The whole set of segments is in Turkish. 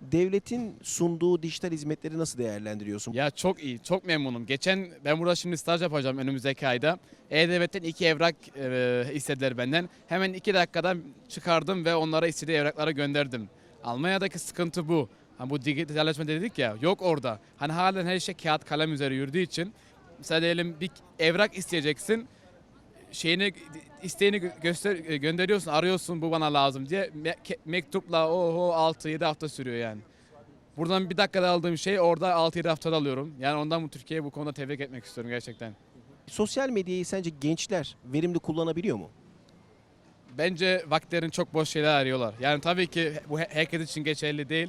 Devletin sunduğu dijital hizmetleri nasıl değerlendiriyorsun? Ya çok iyi, çok memnunum. Geçen ben burada şimdi staj yapacağım önümüzdeki ayda. E-Devlet'ten iki evrak e, istediler benden. Hemen iki dakikada çıkardım ve onlara istediği evrakları gönderdim. Almanya'daki sıkıntı bu. Hani bu dijitalleşme dedik ya, yok orada. Hani halen her şey kağıt kalem üzeri yürüdüğü için. Mesela diyelim bir evrak isteyeceksin. Şeyini isteğini gö- göster e, gönderiyorsun, arıyorsun bu bana lazım diye Me- mektupla oho 6-7 hafta sürüyor yani. Buradan bir dakikada aldığım şey orada 6-7 haftada alıyorum. Yani ondan bu Türkiye'ye bu konuda tebrik etmek istiyorum gerçekten. Sosyal medyayı sence gençler verimli kullanabiliyor mu? Bence vakitlerini çok boş şeyler arıyorlar. Yani tabii ki bu he- herkes için geçerli değil.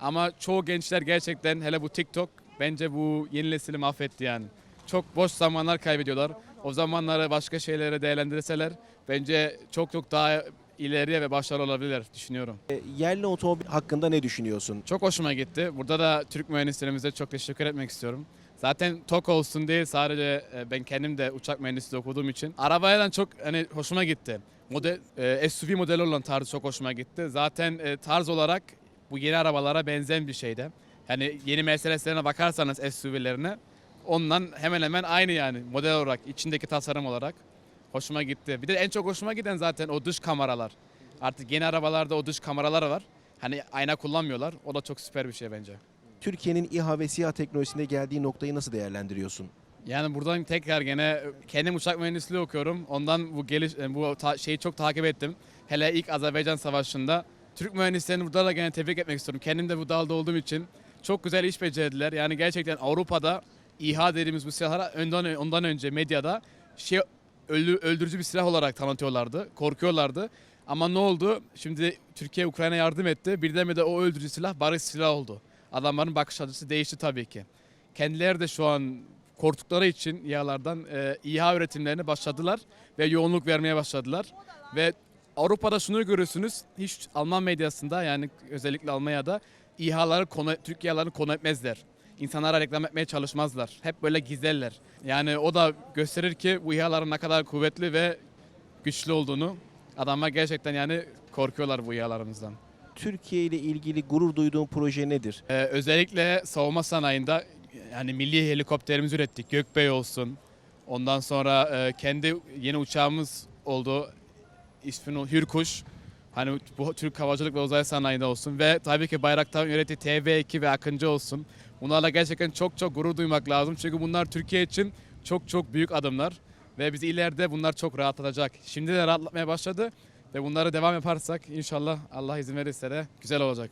Ama çoğu gençler gerçekten hele bu TikTok bence bu yeni nesili mahvetti yani. Çok boş zamanlar kaybediyorlar. O zamanları başka şeylere değerlendirseler bence çok çok daha ileriye ve başarılı olabilirler düşünüyorum. E, Yerli otomobil hakkında ne düşünüyorsun? Çok hoşuma gitti. Burada da Türk mühendislerimize çok teşekkür etmek istiyorum. Zaten TOK olsun değil sadece e, ben kendim de uçak mühendisliği okuduğum için arabayla çok hani hoşuma gitti. Model e, SUV modeli olan tarzı çok hoşuma gitti. Zaten e, tarz olarak bu yeni arabalara benzeyen bir şeydi. Yani yeni Mercedes'lerine bakarsanız SUV'lerine ondan hemen hemen aynı yani model olarak içindeki tasarım olarak hoşuma gitti. Bir de en çok hoşuma giden zaten o dış kameralar. Artık yeni arabalarda o dış kameralar var. Hani ayna kullanmıyorlar. O da çok süper bir şey bence. Türkiye'nin İHA ve SİHA teknolojisinde geldiği noktayı nasıl değerlendiriyorsun? Yani buradan tekrar gene kendim uçak mühendisliği okuyorum. Ondan bu geliş bu ta- şeyi çok takip ettim. Hele ilk Azerbaycan Savaşı'nda Türk mühendislerini burada da gene tebrik etmek istiyorum. Kendim de bu dalda olduğum için çok güzel iş becerdiler. Yani gerçekten Avrupa'da İHA dediğimiz bu silahlara önden ondan önce medyada şey öldürücü bir silah olarak tanıtıyorlardı. Korkuyorlardı. Ama ne oldu? Şimdi Türkiye Ukrayna yardım etti. Birdenbire o öldürücü silah barış silahı oldu. Adamların bakış açısı değişti tabii ki. Kendileri de şu an korktukları için İHA'lardan e, İHA üretimlerine başladılar ve yoğunluk vermeye başladılar. Ve Avrupa'da şunu görürsünüz, hiç Alman medyasında yani özellikle Almanya'da İHA'ları konu, Türk İHA'larını konu etmezler. İnsanlara reklam etmeye çalışmazlar. Hep böyle gizlerler. Yani o da gösterir ki bu İHA'ların ne kadar kuvvetli ve güçlü olduğunu. Adamlar gerçekten yani korkuyorlar bu İHA'larımızdan. Türkiye ile ilgili gurur duyduğun proje nedir? Ee, özellikle savunma sanayinde yani milli helikopterimizi ürettik. Gökbey olsun. Ondan sonra e, kendi yeni uçağımız oldu. İsmini Hürkuş. Hani bu Türk Havacılık ve Uzay Sanayi'nde olsun. Ve tabii ki Bayraktar'ın ürettiği TB2 ve Akıncı olsun. Bunlarla gerçekten çok çok gurur duymak lazım. Çünkü bunlar Türkiye için çok çok büyük adımlar. Ve bizi ileride bunlar çok rahatlatacak. Şimdi de rahatlatmaya başladı. Ve bunları devam yaparsak inşallah Allah izin verirse de güzel olacak.